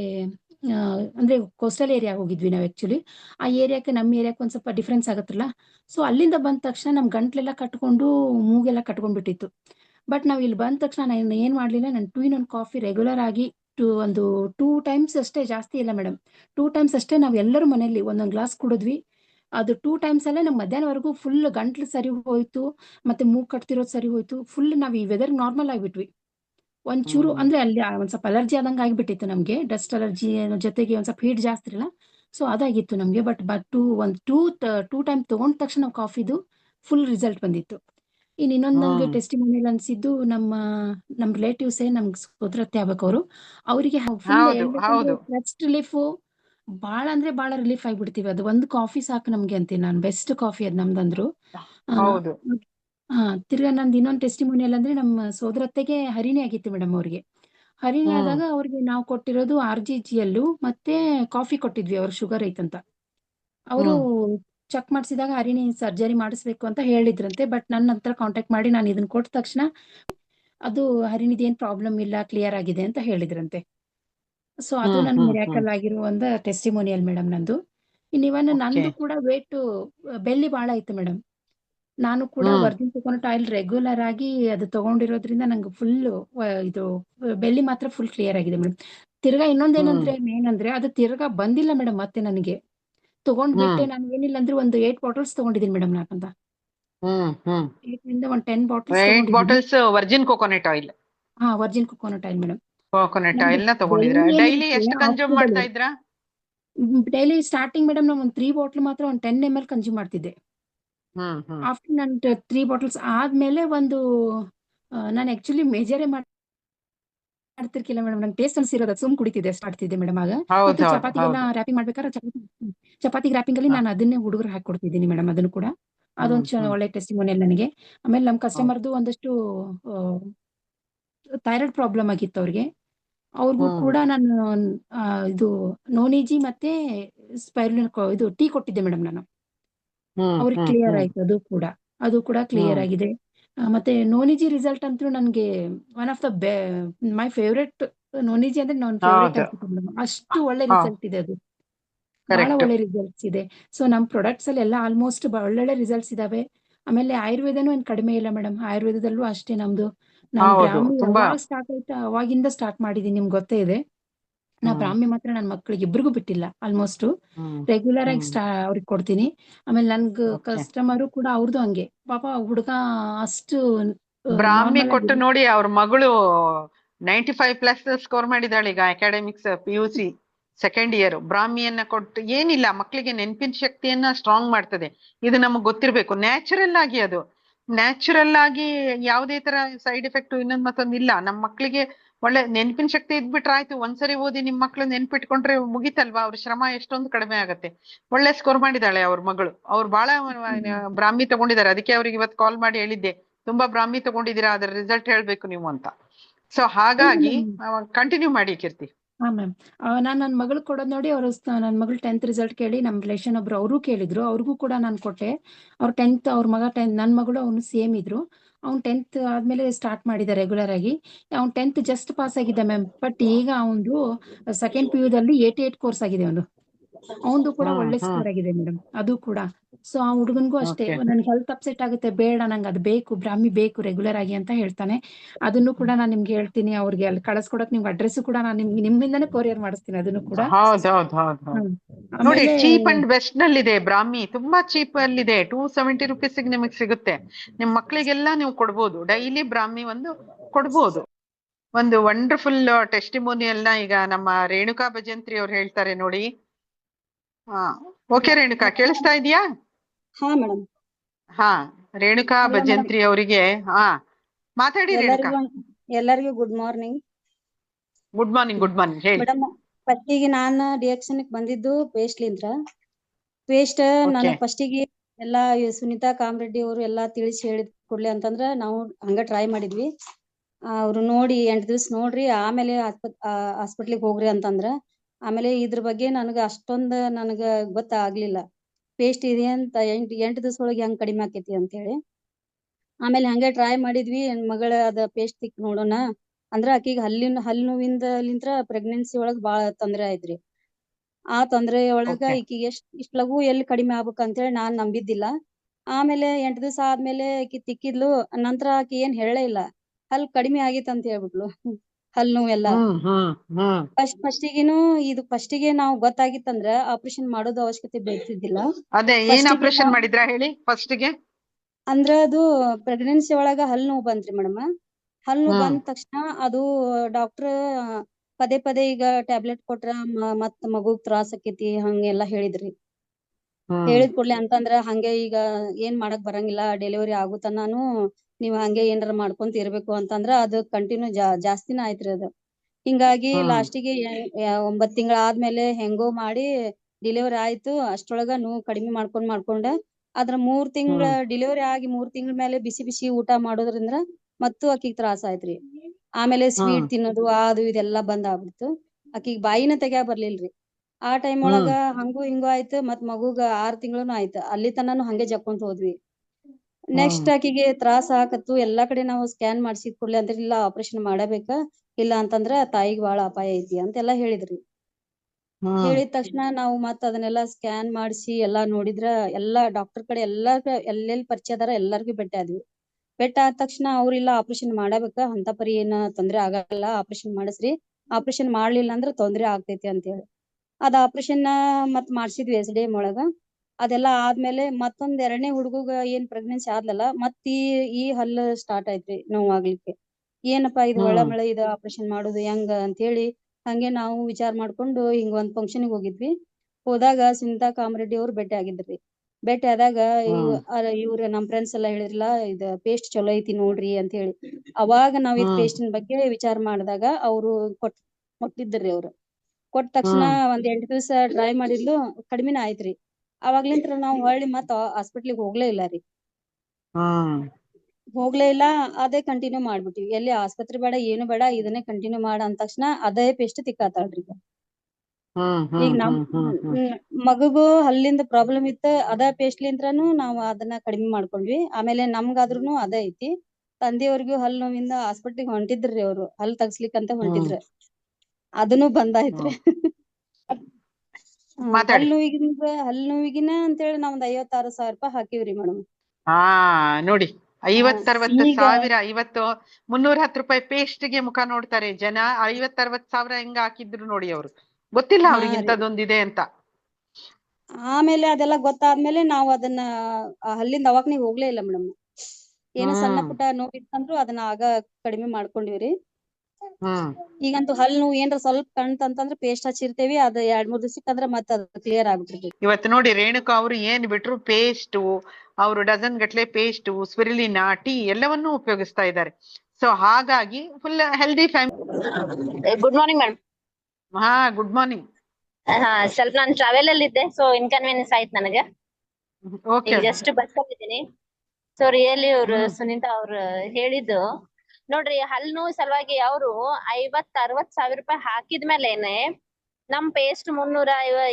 ಅಂದ್ರೆ ಕೋಸ್ಟಲ್ ಏರಿಯಾ ಹೋಗಿದ್ವಿ ನಾವು ಆಕ್ಚುಲಿ ಆ ಏರಿಯಾಕ್ಕೆ ನಮ್ಮ ಏರಿಯಾಕ್ಕೆ ಒಂದ್ ಸ್ವಲ್ಪ ಡಿಫ್ರೆನ್ಸ್ ಆಗತ್ತಲ್ಲ. ಸೊ ಅಲ್ಲಿಂದ ಬಂದ ತಕ್ಷಣ ನಮ್ ಗಂಟ್ಲೆಲ್ಲ ಕಟ್ಕೊಂಡು ಮೂಗೆಲ್ಲ ಕಟ್ಕೊಂಡ್ಬಿಟ್ಟಿತ್ತು. ಬಟ್ ನಾವ್ ಇಲ್ಲಿ ಬಂದ ತಕ್ಷಣ ನಾನು ಏನ್ ಮಾಡ್ಲಿಲ್ಲ ನಾನು two in one coffee regular ಆಗಿ ಟು ಒಂದು ಟೂ ಟೈಮ್ಸ್ ಅಷ್ಟೇ ಜಾಸ್ತಿ ಇಲ್ಲ ಮೇಡಮ್. ಟೂ ಟೈಮ್ಸ್ ಅಷ್ಟೇ ನಾವು ಎಲ್ಲರೂ ಮನೇಲಿ ಒಂದೊಂದು ಗ್ಲಾಸ್ ಕುಡಿದ್ವಿ. ಅದು ಟೂ ಟೈಮ್ಸ್ ಅಲ್ಲೇ ನಮ್ಮ ಮಧ್ಯಾಹ್ನವರೆಗೂ ಫುಲ್ ಗಂಟ್ಲು ಸರಿ ಹೋಯ್ತು ಮತ್ತೆ ಮೂಗ್ ಕಟ್ತಿರೋದು ಸರಿ ಹೋಯ್ತು ಫುಲ್ ನಾವು ಈ ವೆದರ್ ನಾರ್ಮಲ್ ಆಗಿಬಿಟ್ವಿ. ಒಂಚೂರು. ಅಂದ್ರೆ ಅಲ್ಲಿ ಒಂದ್ ಸ್ವಲ್ಪ ಅಲರ್ಜಿ ಆದಂಗೆ ಆಗಿಬಿಟ್ಟಿತ್ತು ನಮ್ಗೆ ಡಸ್ಟ್ ಅಲರ್ಜಿ ಜೊತೆಗೆ ಒಂದ್ ಸ್ವಲ್ಪ ಹೀಟ್ ಜಾಸ್ತಿ ಇರಲ್ಲ. ಸೊ ಅದಾಗಿತ್ತು ನಮ್ಗೆ ಬಟ್ ಬಟ್ ಟೂ ಒಂದು ಟೂ ಟೂ ಟೈಮ್ ತಗೊಂಡ ತಕ್ಷಣ ನಾವು ಕಾಫಿದು ಫುಲ್ ರಿಸಲ್ಟ್ ಬಂದಿತ್ತು. ಇನ್ ಇನ್ನೊಂದ್ ನಮ್ಗೆ ಹ್ಮ್. ಟೆಸ್ಟಿಮೋನಿಯಲ್ ಅನ್ಸಿದ್ದು ನಮ್ಮ ನಮ್ ರಿಲೇಟಿವ್ಸ್ ನಮ್ಗೆ ಸೋದರತ್ತೆ ಆಗ್ಬೇಕು ಅವರು ಅವರಿಗೆ ಫುಲ್ ಹೌದು, ಹೇಳ್ಬೇಕಂದ್ರೆ ಹೌದು. ಫಸ್ಟ್ ರಿಲೀಫ್ ಬಾಳ ಅಂದ್ರೆ ಬಾಳ ರಿಲೀಫ್ ಆಗ್ಬಿಡ್ತೀವಿ ಅದು ಒಂದು ಕಾಫಿ ಸಾಕು ನಮ್ಗೆ ಅಂತೀನಿ ನಾನು ಬೆಸ್ಟ್ ಕಾಫಿ ಅದ್ ನಮ್ದಂದ್ರು ಹೌದು ಹಾ ತಿರ್ಗಾ ನಂದು ಇನ್ನೊಂದು ಟೆಸ್ಟಿಮೋನಿಯಲ್ ಅಂದ್ರೆ ನಮ್ಮ ಸೋದರತ್ತೆಗೆ ಹರಿಣಿ ಆಗಿತ್ತು ಮೇಡಮ್ ಅವ್ರಿಗೆ ಹರಿಣಿ ಹ್ಮ್. ಆದಾಗ ಅವ್ರಿಗೆ ನಾವು ಕೊಟ್ಟಿರೋದು ಆರ್ ಜಿ ಜಿ ಎಲ್ಲು ಮತ್ತೆ ಕಾಫಿ ಕೊಟ್ಟಿದ್ವಿ ಅವ್ರ ಶುಗರ್ ಐತಂತ ಅವರು ಹ್ಮ್. ಚೆಕ್ ಮಾಡಿಸಿದಾಗ ಹರಿಣಿ ಸರ್ಜರಿ ಮಾಡಿಸ್ಬೇಕು ಅಂತ ಹೇಳಿದ್ರಂತೆ ಬಟ್ ನನ್ನ ಹತ್ರ ಕಾಂಟ್ಯಾಕ್ಟ್ ಮಾಡಿ ನಾನು ಇದನ್ನ ಕೊಟ್ಟ ತಕ್ಷಣ ಅದು ಹರಿಣಿದು ಏನ್ ಪ್ರಾಬ್ಲಮ್ ಇಲ್ಲ ಕ್ಲಿಯರ್ ಆಗಿದೆ ಅಂತ ಹೇಳಿದ್ರಂತೆ. ಸೊ ಅದು ನನ್ನ ಮಿರಾಕಲ್ ಆಗಿರೋ ಒಂದು ಟೆಸ್ಟಿಮೋನಿಯಲ್ ಮೇಡಮ್ ನಂದು. ಇನ್ ಇವನ್ ಓಕೆ ನಂದು ಕೂಡ ವೇಟ್ ಬೆಲ್ಲಿ ಬಹಳ ಇತ್ತು ಮೇಡಮ್ ನಾನು ಕೂಡ ವರ್ಜಿನ್ ಕೊಕೊನಟ್ ಆಯಿಲ್ ರೆಗ್ಯುಲರ್ ಆಗಿ ಅದು ತಗೊಂಡಿರೋದ್ರಿಂದ ನಂಗೆ ಫುಲ್ ಇದು ಬೆಲ್ಲಿ ಮಾತ್ರ ಫುಲ್ ಕ್ಲಿಯರ್ ಆಗಿದೆ ಮೇಡಮ್ ತಿರ್ಗಾ ಇನ್ನೊಂದೇನಂದ್ರೆ ಮೇನ್ ಅಂದ್ರೆ ಅದು ತಿರ್ಗಾ ಬಂದಿಲ್ಲ ಮೇಡಮ್ ಮತ್ತೆ ನನಗೆ. ತಗೊಂಡ್ ಬಿಟ್ಟೆ ಹ್ಮ್ ನಾನು ಏನಿಲ್ಲ ಅಂದ್ರೆ ಒಂದು ಏಟ್ ಬಾಟಲ್ಸ್ ತಗೊಂಡಿದ್ದೀನಿ ಮೇಡಮ್ ನಾಕಂತ ಏಟ್ ಒಂದು ten bottles bottles virgin coconut oil ಹಾ virgin coconut oil madam coconut ಆಯಿಲ್ನ ತಗೊಂಡಿದ್ರ ಡೈಲಿ ಎಷ್ಟು ಕನ್ಸ್ಯೂಮ್ ಮಾಡ್ತಾ ಇದ್ರ ಡೈಲಿ ಸ್ಟಾರ್ಟಿಂಗ್ ಮೇಡಮ್ ನಾನು ಒಂದು ತ್ರೀ ಬಾಟ್ಲ್ ಮಾತ್ರ ಒಂದು ಟೆನ್ ಎಂ ಎಲ್ ಕನ್ಸ್ಯೂಮ್ ಮಾಡ್ತಿದ್ದೆ. ಆಫ್ಟರ್ ನಾನು ತ್ರೀ ಬಾಟಲ್ಸ್ ಆದ್ಮೇಲೆ ಒಂದು ನಾನು ಆಕ್ಚುಲಿ ಮೇಜರೇ ಮಾಡ್ತಿರ್ಕಿಲ್ಲ ಮೇಡಮ್ ನಂಗೆ ಟೇಸ್ಟ್ ಅನ್ಸಿರೋದು ಸುಮ್ ಕುಡಿತಿದ್ದೆ ಅಷ್ಟು ಮಾಡ್ತಿದ್ದೆ ಮೇಡಮ್ ಆಗ. ಮತ್ತೆ ಚಪಾತಿ ಎಲ್ಲ ಚಪಾತಿಗೆಲ್ಲ ರ್ಯಾಪಿಂಗ್ ಮಾಡ್ಬೇಕಾದ್ರೆ ಚಪಾತಿ ಚಪಾತಿ ರ್ಯಾಪಿಂಗ್ ಅಲ್ಲಿ ನಾನು ಅದನ್ನೇ ಹುಡುಗರು ಹಾಕಿ ಕೊಡ್ತಿದ್ದೀನಿ ಮೇಡಮ್ ಅದನ್ನು ಕೂಡ. ಅದೊಂದು ಒಳ್ಳೆ ಟೆಸ್ಟಿಂಗ್ ಟೆಸ್ಟಿಮೋನಿಯಲ್ ನನಗೆ. ಆಮೇಲೆ ನಮ್ಮ ಕಸ್ಟಮರ್ದು ಒಂದಷ್ಟು ಥೈರಾಯ್ಡ್ ಪ್ರಾಬ್ಲಮ್ ಆಗಿತ್ತು ಅವ್ರಿಗೆ. ಅವ್ರಿಗೂ ಕೂಡ ನಾನು ಇದು ನೋನಿಜಿ ಮತ್ತೆ ಸ್ಪೈರುಲಿನ್ ಇದು ಟೀ ಕೊಟ್ಟಿದ್ದೆ ಮೇಡಮ್ ನಾನು. ಅವ್ರಿಗೆ ಕ್ಲಿಯರ್ ಆಯ್ತು ಅದು ಕೂಡ. ಅದು ಕೂಡ ಕ್ಲಿಯರ್ ಆಗಿದೆ. ಮತ್ತೆ ನೋನಿಜಿ ರಿಸಲ್ಟ್ ಅಂತೂ ನನಗೆ one of the my favourite ನೋನಿಜಿ ಅಂದ್ರೆ ನನ್ ಫೇವ್ರೆಟ್ ಅಷ್ಟು ಒಳ್ಳೆ ರಿಸಲ್ಟ್ ಇದೆ ಅದು. ಬಹಳ ಒಳ್ಳೆ ರಿಸಲ್ಟ್ಸ್ ಇದೆ. ಸೊ ನಮ್ ಪ್ರಾಡಕ್ಟ್ಸ್ ಅಲ್ಲಿ ಎಲ್ಲ ಆಲ್ಮೋಸ್ಟ್ ಒಳ್ಳೊಳ್ಳೆ ರಿಸಲ್ಟ್ಸ್ ಇದಾವೆ. ಆಮೇಲೆ ಆಯುರ್ವೇದನು ಏನ್ ಕಡಿಮೆ ಇಲ್ಲ ಮೇಡಮ್ ಆಯುರ್ವೇದದಲ್ಲೂ ಅಷ್ಟೇ ನಮ್ದು. ನಾವು ಸ್ಟಾರ್ಟ್ ಆಯ್ತಾ ಅವಾಗಿಂದ ಸ್ಟಾರ್ಟ್ ಮಾಡಿದೀನಿ ನಿಮ್ಗೆ ಗೊತ್ತೇ ಇದೆ. ನಾ ಬ್ರಾಹ್ಮಿ ಮಾತ್ರ ನನ್ನ ಮಕ್ಕಳಿಗೆ ಇಬ್ರಿಗೂ ಬಿಟ್ಟಿಲ್ಲ ಆಲ್ಮೋಸ್ಟ್ ರೆಗ್ಯುಲರ್ ಆಗಿ ಸ್ಟಾ ಅವ್ರಿಗೆ ಕೊಡ್ತೀನಿ. ಆಮೇಲೆ ನನ್ಗ್ ಕಸ್ಟಮರ್ ಕೂಡ ಅವ್ರದ್ದು ಹಂಗೆ. ಪಾಪ ಹುಡುಗ ಅಷ್ಟು ಬ್ರಾಹ್ಮಿ ಕೊಟ್ಟು ನೋಡಿ ಅವ್ರ ಮಗಳು ನೈಂಟಿ ಫೈವ್ ಪ್ಲಸ್ ಸ್ಕೋರ್ ಮಾಡಿದಾಳೆ ಈಗ academics P U C second year ಬ್ರಾಹ್ಮಿಯನ್ನ ಕೊಟ್ಟು ಏನಿಲ್ಲ ಮಕ್ಕಳಿಗೆ ನೆನಪಿನ ಶಕ್ತಿಯನ್ನ ಸ್ಟ್ರಾಂಗ್ ಮಾಡ್ತದೆ. ಇದು ನಮಗ್ ಗೊತ್ತಿರ್ಬೇಕು. ನ್ಯಾಚುರಲ್ ಆಗಿ ಅದು. ನ್ಯಾಚುರಲ್ ಆಗಿ ಯಾವುದೇ ತರ ಸೈಡ್ ಎಫೆಕ್ಟ್ ಇನ್ನೊಂದ್ ಮತ್ತೊಂದು ಇಲ್ಲ. ನಮ್ಮ ಮಕ್ಕಳಿಗೆ ಒಳ್ಳೆ ನೆನಪಿನ ಶಕ್ತಿ ಇದ್ಬಿಟ್ರೆ ಆಯ್ತು ಒಂದ್ಸರಿ ಓದಿ ನಿಮ್ ಮಕ್ಳು ನೆನ್ಪಿಟ್ಕೊಂಡ್ರೆ ಮುಗಿತಲ್ವಾ? ಅವ್ರ ಶ್ರಮ ಎಷ್ಟೊಂದು ಕಡಿಮೆ ಆಗತ್ತೆ. ಒಳ್ಳೆ ಸ್ಕೋರ್ ಮಾಡಿದಾಳೆ ಅವ್ರ ಮಗಳು. ಅವ್ರು ಬಹಳ ಬ್ರಾಹ್ಮಿ ತಗೊಂಡಿದ್ದಾರೆ ಅದಕ್ಕೆ ಅವ್ರಿಗೆ ಇವತ್ತು ಕಾಲ್ ಮಾಡಿ ಹೇಳಿದ್ದೆ. ತುಂಬಾ ಬ್ರಾಹ್ಮಿ ತಗೊಂಡಿದ್ದೀರಾ ಅದ್ರ ರಿಸಲ್ಟ್ ಹೇಳ್ಬೇಕು ನೀವು ಅಂತ. ಸೊ ಹಾಗಾಗಿ ಕಂಟಿನ್ಯೂ ಮಾಡಿ ಕೀರ್ತಿ. ಹಾ ಮ್ಯಾಮ್ ನಾನು ನನ್ನ ಮಗಳು ಕೊಡೋದು ನೋಡಿ ಅವರು ನನ್ನ ಮಗಳು ಟೆಂತ್ ರಿಸಲ್ಟ್ ಕೇಳಿ ನಮ್ಮ ರಿಲೇಷನ್ ಒಬ್ರು ಅವರು ಕೇಳಿದ್ರು. ಅವ್ರಿಗೂ ಕೂಡ ನಾನು ಕೊಟ್ಟೆ. ಅವ್ರ ಟೆಂತ್ ಅವ್ರ ಮಗ ಟೆಂತ್ ನನ್ನ ಮಗಳು ಅವನು ಸೇಮ್ ಇದ್ರು. ಅವ್ನು ಟೆಂತ್ ಆದ್ಮೇಲೆ ಸ್ಟಾರ್ಟ್ ಮಾಡಿದ ರೆಗ್ಯುಲರ್ ಆಗಿ. ಅವ್ನು ಟೆಂತ್ ಜಸ್ಟ್ ಪಾಸ್ ಆಗಿದ್ದ ಮ್ಯಾಮ್ ಬಟ್ ಈಗ ಅವನು ಸೆಕೆಂಡ್ ಪಿ ಯುದಲ್ಲಿ ಏಟಿ ಏಟ್ ಕೋರ್ಸ್ ಆಗಿದೆ ಅವನು ಅವನದು ಕೂಡ ಒಳ್ಳೆ ಸ್ಕೋರ್ ಆಗಿದೆ ಮೇಡಮ್ ಅದು ಕೂಡ. ಸೊ ಆ ಹುಡುಗನ್ಗೂ ಅಷ್ಟೇ ನನ್ ನನ್ಗೆ ಹೆಲ್ತ್ ಅಪ್ಸೆಟ್ ಆಗುತ್ತೆ. ಬೇಡ ನಂಗೆ ಅದು ಬೇಕು ಬ್ರಾಹ್ಮಿ ಬೇಕು ರೆಗ್ಯುಲರ್ ಆಗಿ ಅಂತ ಹೇಳ್ತಾನೆ. ಅದನ್ನು ಕೂಡ ನಾನು ನಿಮ್ಗೆ ಹೇಳ್ತೀನಿ ಅವ್ರಿಗೆ ಅಲ್ಲಿ ಕಳಿಸ್ಕೊಡಕ್ ನಿಮ್ಗೆ ಅಡ್ರೆಸ್ ಕೂಡ ನಾನು ನಿಮ್ಗೆ ನಿಮ್ಮಿಂದಾನೇ ಕೊರಿಯರ್ ಮಾಡಿಸ್ತೀನಿ ಅದನ್ನು ಕೂಡ. ನೋಡಿ ಚೀಪ್ ಅಂಡ್ ಬೆಸ್ಟ್ ನಲ್ಲಿದೆ ಬ್ರಾಹ್ಮಿ. ತುಂಬಾ ಚೀಪ್ ಅಲ್ಲಿದೆ. ಟೂ ಸೆವೆಂಟಿ ರುಪೀಸ್ ನಿಮಗೆ ಸಿಗುತ್ತೆ. ನಿಮ್ ಮಕ್ಳಿಗೆಲ್ಲ ನೀವು ಕೊಡ್ಬೋದು. ಡೈಲಿ ಬ್ರಾಹ್ಮಿ ಒಂದು ಕೊಡ್ಬೋದು. ಒಂದು ವಂಡರ್ಫುಲ್ ಟೆಸ್ಟಿಮೋನಿಯಲ್ನ ಈಗ ನಮ್ಮ ರೇಣುಕಾ ಭಜಂತ್ರಿ ಅವ್ರು ಹೇಳ್ತಾರೆ ನೋಡಿ. ಹಾ. ಓಕೆ ರೇಣುಕಾ ಕೇಳಿಸ್ತಾ ಇದೆಯಾ ಹಾ ಮೇಡಮ್ ಹಾ ರೇಣುಕಾ ಭಜಂತ್ರಿ ಅವರಿಗೆ ಹಾ. ಮಾತಾಡಿ ರೇಣುಕಾ. ಎಲ್ಲರಿಗೂ good morning good morning good morning ಹೇಳಿ. ಮೇಡಮ್ ಫಸ್ಟಿಗೆ ರಿಯಾಕ್ಷನ್ಗೆ ಬಂದಿದ್ದು ಪೇಸ್ಟ್ ಓಕೆ ನಾನು ಫಸ್ಟಿಗೆ ಎಲ್ಲಾ ಎಲ್ಲ ಸುನೀತಾ ಕಾಮರೆಡ್ಡಿ ಅವರು ಎಲ್ಲಾ ತಿಳಿಸಿ ಹೇಳಿದ್ ಕೊಡ್ಲಿ ಅಂತಂದ್ರ ನಾವು ಹಂಗ ಟ್ರೈ ಮಾಡಿದ್ವಿ. ಅವ್ರು ನೋಡಿ ಎಂಟ್ ದಿವ್ಸ ನೋಡ್ರಿ ಆಮೇಲೆ ಹಾಸ್ಪಿಟ್ಲಿಗೆ ಹೋಗ್ರಿ ಅಂತಂದ್ರ ಆಮೇಲೆ ಇದ್ರ ಬಗ್ಗೆ ನನಗ ಅಷ್ಟೊಂದ್ ನನಗ ಗೊತ್ತಾಗ್ಲಿಲ್ಲ. ಪೇಸ್ಟ್ ಇದೆ ಅಂತ ಎಂಟ್ ಎಂಟ್ ದಿವಸ ಒಳಗೆ ಹೆಂಗ್ ಕಡಿಮೆ ಆಕೇತಿ ಅಂತ ಹೇಳಿ ಆಮೇಲೆ ಹಂಗೆ ಟ್ರೈ ಮಾಡಿದ್ವಿ ಮಗಳ ಅದ ಪೇಸ್ಟ್ ತಿಕ್ ನೋಡೋಣ. ಅಂದ್ರ ಆಕಿಗ್ ಹಲ್ಲಿನ ಹಲ್ಲ್ ನೋವಿಂದ ಲಿಂತ್ರ ಪ್ರೆಗ್ನೆನ್ಸಿ ಒಳಗ್ ಬಾಳ ತೊಂದ್ರೆ ಆಯ್ತ್ರಿ. ಆ ತೊಂದ್ರೆ ಒಳಗ ಈಕಿಗೆ ಎಷ್ಟ್ ಇಷ್ಟ ಲಘು ಎಲ್ಲಿ ಕಡಿಮೆ ಆಗ್ಬೇಕ್ ಅಂತೇಳಿ ನಾನ್ ನಂಬಿದ್ದಿಲ್ಲ. ಆಮೇಲೆ ಎಂಟ್ ದಿವ್ಸ ಆದ್ಮೇಲೆ ಆಕಿ ತಿಕ್ಕಿದ್ಲು. ನಂತರ ಆಕಿ ಏನ್ ಹೇಳೇ ಇಲ್ಲ. ಹಲ್ ಕಡಿಮೆ ಆಗೇತ್ ಅಂತ ಹೇಳ್ಬಿಟ್ಲು. ಹಲ್ಲ್ ನೋವೆಲ್ಲ ಫಸ್ಟ್ ಫಸ್ಟಿಗೆನು ಇದು ಫಸ್ಟಿಗೆ ನಾವು ಗೊತ್ತಾಗಿತ್ತಂದ್ರ ಆಪರೇಷನ್ ಮಾಡೋದು ಅವಶ್ಯಕತೆ ಬೇಕಿದ್ದಿಲ್ಲ ಅದೇ ಏನ್ ಆಪರೇಷನ್ ಮಾಡಿದ್ರಾ ಹೇಳಿ ಫಸ್ಟ್ಗೆ ಅಂದ್ರ ಅದು ಪ್ರೆಗ್ನೆನ್ಸಿ ಒಳಗ ಹಲ್ಲು ನೋವು ಬಂತ್ರಿ ಮೇಡಮ್. ಹಲ್ಲು ನೋವು ಬಂದ ತಕ್ಷಣ ಅದು ಡಾಕ್ಟರ್ ಪದೇ ಪದೇ ಈಗ ಟ್ಯಾಬ್ಲೆಟ್ ಕೊಟ್ರ ಮತ್ತ್ ಮಗುಗ್ ತ್ರಾಸ್ ಆಕೇತಿ ಹಂಗೆಲ್ಲಾ ಹೇಳಿದ್ರಿ. ಹೇಳಿದ್ ಕೂಡ್ಲೆ ಅಂತಂದ್ರ ಹಂಗೆ ಈಗ ಏನ್ ಮಾಡಕ್ ಬರಂಗಿಲ್ಲ ಡೆಲಿವರಿ ಆಗುತ್ತ ತನಾನು ನೀವ್ ಹಂಗೆ ಏನಾರ ಮಾಡ್ಕೊಂತ ಇರ್ಬೇಕು ಅಂತಂದ್ರ ಅದು ಕಂಟಿನ್ಯೂ ಜಾ ಜಾಸ್ತಿನ ಆಯ್ತ್ರಿ ಅದು. ಹಿಂಗಾಗಿ ಹ್ಮ್ ಲಾಸ್ಟಿಗೆ ಒಂಬತ್ ತಿಂಗಳ ಆದ್ಮೇಲೆ ಹೆಂಗೋ ಮಾಡಿ ಡೆಲಿವರಿ ಆಯ್ತು. ಅಷ್ಟ್ರೊಳಗ ನೋವು ಕಡಿಮೆ ಮಾಡ್ಕೊಂಡ್ ಮಾಡ್ಕೊಂಡ ಅದ್ರ ಮೂರ್ ತಿಂಗಳ delivery ಡೆಲಿವರಿ ಆಗಿ ಮೂರ್ ತಿಂಗಳ ಮೇಲೆ ಬಿಸಿ ಬಿಸಿ ಊಟ ಮಾಡೋದ್ರಿಂದ ಮತ್ತೂ ಆಕಿಗ್ ತ್ರಾಸ ಆಯ್ತ್ರಿ. ಆಮೇಲೆ sweet ಸ್ವೀಟ್ ತಿನ್ನೋದು ಅದು ಇದೆಲ್ಲಾ ಬಂದ್ ಆಗ್ಬಿಡ್ತು. ಆಕಿಗ್ ಬಾಯಿನ ತೆಗ್ಯಾಕ್ ಬರ್ಲಿಲ್ರಿ. ಆ ಟೈಮ್ ಒಳಗ ಹಂಗು ಹಿಂಗು ಆಯ್ತು ಮತ್ತ್ ಮಗುಗ ಆರ್ ತಿಂಗ್ಳುನು ಆಯ್ತು. ಅಲ್ಲಿ ತನಾನು ಹಂಗೆ ಜಕ್ಕೊಂತ ಹೋದ್ವಿ. ನೆಕ್ಸ್ಟ್ ಆಕಿಗೆ ತ್ರಾಸ ಆಕತ್ತು ಎಲ್ಲಾ ಕಡೆ ನಾವು ಸ್ಕ್ಯಾನ್ ಮಾಡ್ಸಿದ್ ಕೂಡ್ಲೆ ಅಂದ್ರ ಇಲ್ಲ ಆಪರೇಷನ್ ಮಾಡಬೇಕ ಇಲ್ಲ ಅಂತಂದ್ರ ತಾಯಿಗ್ ಬಾಳ ಅಪಾಯ ಐತಿ ಅಂತೆಲ್ಲಾ ಹೇಳಿದ್ರಿ. ಹೇಳಿದ್ ತಕ್ಷಣ ನಾವು ಮತ್ತ್ ಅದನ್ನೆಲ್ಲಾ ಸ್ಕ್ಯಾನ್ ಮಾಡಿಸಿ ಎಲ್ಲಾ ನೋಡಿದ್ರ ಎಲ್ಲಾ ಡಾಕ್ಟರ್ ಕಡೆ ಎಲ್ಲಾ ಎಲ್ಲೆಲ್ಲಿ ಪರಿಚಯ ಅದಾರ ಎಲ್ಲಾರ್ಗು ಭೇಟಿ ಆದ್ವಿ. ಬೆಟ್ಟ ಆದ ತಕ್ಷಣ ಅವ್ರಿಲ್ಲ ಆಪರೇಷನ್ ಮಾಡಬೇಕ ಅಂತ ಪರಿ ಏನ ತೊಂದ್ರೆ ಆಗಲ್ಲ ಆಪರೇಷನ್ ಮಾಡಿಸ್ರಿ ಆಪರೇಷನ್ ಮಾಡ್ಲಿಲ್ಲ ಅಂದ್ರ ತೊಂದ್ರೆ ಆಗ್ತೈತಿ ಅಂತ ಹೇಳಿ ಅದ್ ಆಪರೇಷನ್ ಮತ್ ಮಾಡ್ಸಿದ್ವಿ ಎಸ್ ಡಿ ಎಂ ಒಳಗ. ಅದೆಲ್ಲಾ ಆದ್ಮೇಲೆ ಮತ್ತೊಂದ್ ಎರಡನೇ ಹುಡುಗಗ ಏನ್ ಪ್ರೆಗ್ನೆನ್ಸಿ ಆದ್ಲಲ್ಲ ಮತ್ ಈ ಈ ಹಲ್ಲ್ ಸ್ಟಾರ್ಟ್ ಆಯ್ತ್ರಿ ನೋವಾಗ್ಲಿಕ್ಕೆ ಏನಪ್ಪಾ ಇದು ಒಳ್ಳೆ ಹ್ಮ್. ಮಳೆ ಇದು ಆಪರೇಷನ್ ಮಾಡೋದು ಹೆಂಗ ಅಂತ ಹೇಳಿ ಹಂಗೆ ನಾವು ವಿಚಾರ ಮಾಡ್ಕೊಂಡು ಹಿಂಗ ಒಂದ್ ಫಂಕ್ಷನ್ ಹೋಗಿದ್ವಿ. ಹೋದಾಗ ಸುನಿತಾ ಕಾಮರೆಡ್ಡಿ ಅವ್ರು ಭೇಟಿ ಆಗಿದ್ರಿ. ಭೇಟಿ ಆದಾಗ ಇವ್ರ ನಮ್ ಫ್ರೆಂಡ್ಸ್ ಎಲ್ಲಾ ಹೇಳಿದ್ರಲ್ಲ ಇದ ಪೇಸ್ಟ್ ಚಲೋ ಐತಿ ನೋಡ್ರಿ ಅಂತ ಹೇಳಿ ಅವಾಗ ನಾವ್ ಇದ್ ಪೇಸ್ಟಿನ ಬಗ್ಗೆ ವಿಚಾರ ಮಾಡಿದಾಗ ಅವ್ರು ಕೊಟ್ ಕೊಟ್ಟಿದ್ರಿ ಅವ್ರು. ಕೊಟ್ಟ ತಕ್ಷಣ ಒಂದ್ ಎಂಟ್ ದಿವ್ಸ ಟ್ರೈ ಮಾಡಿದ್ಲು ಕಡಿಮಿನ ಆಯ್ತ್ರಿ. ಅವಾಗ್ಲಿಂತ್ರ ನಾವ್ ಹೊಳ್ಳಿ ಮತ್ತ್ ಹಾಸ್ಪಿಟ್ಲಿಗೆ ಹೋಗ್ಲೇ ಇಲ್ಲ ರೀ. ಹೋಗ್ಲೇ ಇಲ್ಲ ಅದೇ ಕಂಟಿನ್ಯೂ ಮಾಡ್ಬಿಟ್ಟಿವಿ. ಎಲ್ಲಿ ಆಸ್ಪತ್ರೆ ಬೇಡ ಏನು ಬೇಡ ಇದನ್ನೇ ಕಂಟಿನ್ಯೂ ಮಾಡ ಅಂದ ತಕ್ಷಣ ಅದೇ ಪೇಸ್ಟ್ ತಿಕ್ಕಾತಾಳ್ರಿ ಈಗ. ಈಗ ನಮ್ ಹ್ಮ್ ಮಗುಗೂ ಹಲ್ಲಿಂದ ಪ್ರಾಬ್ಲಮ್ ಇತ್ತ ಅದ ಪೇಸ್ಟ್ಲಿಂತ್ರನು ನಾವ್ ಅದನ್ನ ಕಡಿಮೆ ಮಾಡ್ಕೊಂಡ್ವಿ. ಆಮೇಲೆ ನಮ್ಗಾದ್ರೂನು ಅದೇ ಐತಿ. ತಂದೆಯವ್ರಿಗೂ ಹಲ್ಲ್ ನೋವಿಂದ ಹಾಸ್ಪಿಟ್ಲಿಗೆ ಹೊಂಟಿದ್ರಿ ಅವ್ರು. ಹಲ್ಲ್ ತಗ್ಸ್ಲಿಕ್ಕಂತ ಹೊಂಟಿದ್ರ. ಅದನ್ನು ಬಂದ್ ಆಯ್ತ್ರಿ ಅಂತ ಹೇಳಿ ಹಲ್ಲ್ ನೋವಿಗಿಂದ ನೋವಿಗಿನ ಅಂತೇಳಿ ನಾವ್ ಒಂದ್ ಐವತ್ತಾರು ಸಾವಿರ ರೂಪಾಯಿ ಹಾಕಿವ್ರಿ ಮೇಡಮ್. ಹಾ ನೋಡಿ. ಐವತ್ ಅರವತ್ತು ಈಗ ಸಾವಿರ ಇವತ್ತು ಮುನ್ನೂರ ಹತ್ತು ರೂಪಾಯಿ ಪೇಸ್ಟ್ಗೆ ಮುಖ ನೋಡ್ತಾರೆ ಜನ. ಐವತ್ ಅರವತ್ ಸಾವಿರ ಹೆಂಗ ಹಾಕಿದ್ರು ನೋಡಿ ಅವ್ರು. ಗೊತ್ತಿಲ್ಲ ಅವ್ರಿಗೆ ಇಂಥದ್ದೊಂದಿದೆ ಅಂತ. ಆಮೇಲೆ ಅದೆಲ್ಲಾ ಗೊತ್ತಾದ್ಮೇಲೆ ನಾವ್ ಅದನ್ನ ಅಲ್ಲಿಂದ ಅವಾಗ ಹೋಗ್ಲೇ ಇಲ್ಲ ಮೇಡಮ್. ಏನೋ ಸಣ್ಣ ಪುಟ್ಟ ನೋವಿತ್ತಂದ್ರು ಅದನ್ನ ಆಗ ಕಡಿಮೆ ಮಾಡ್ಕೊಂಡಿವ್ರಿ. ಈಗಂತೂ ಹಲ್ ನೋವ್ ಏನ್ರ ಸ್ವಲ್ಪ ಕಾಣ್ತ್ ಅಂತಂದ್ರ ಪೇಸ್ಟ್ ಹಚ್ಚಿರ್ತೇವಿ ಅದ್ ಎರಡ್ ಮೂರ್ ದಿವ್ಸಕ್ಕಂದ್ರ ಮತ್ತ್ ಅದ್ ಕ್ಲಿಯರ್ ಆಗ್ಬಿಡ್ತೈತಿ. ಇವತ್ತು ನೋಡಿ ರೇಣುಕಾ ಅವರು ಏನ್ ಬಿಟ್ರು ಪೇಸ್ಟ್ ಅವರು ಡಜನ್ ಗಟ್ಲೆ ಪೇಸ್ಟ್ ಸ್ಪಿರಿಲಿನಾ ಟೀ ಎಲ್ಲವನ್ನೂ ಉಪಯೋಗಿಸ್ತಾ ಇದ್ದಾರೆ ಸೊ ಹಾಗಾಗಿ full healthy family good morning madam ಹಾ ಗುಡ್ ಮಾರ್ನಿಂಗ್ ಹಾ ಸ್ವಲ್ಪ ನಾನು ಟ್ರಾವೆಲ್ ಅಲ್ಲಿ ಇದ್ದೆ ಸೊ ಇನ್ಕನ್ವೀನಿಯನ್ಸ್ ಆಯ್ತು ನನಗೆ. ಓಕೆ ಜಸ್ಟ್ ಬಸ್ ಅಲ್ಲಿ ಇದ್ದೀನಿ. ಸೊ ರಿಯಲಿ ಅವ್ರು ಸುನೀತಾ ಅವ್ರು ಹೇಳಿದ್ದು ನೋಡ್ರಿ ಹಲ್ ನೋವು ಸಲುವಾಗಿ ಅವ್ರು ಐವತ್ ಅರವತ್ ಸಾವಿರ ರೂಪಾಯಿ ಹಾಕಿದ್ಮೇಲೆನೆ ನಮ್ ಪೇಸ್ಟ್ ಮುನ್ನೂರ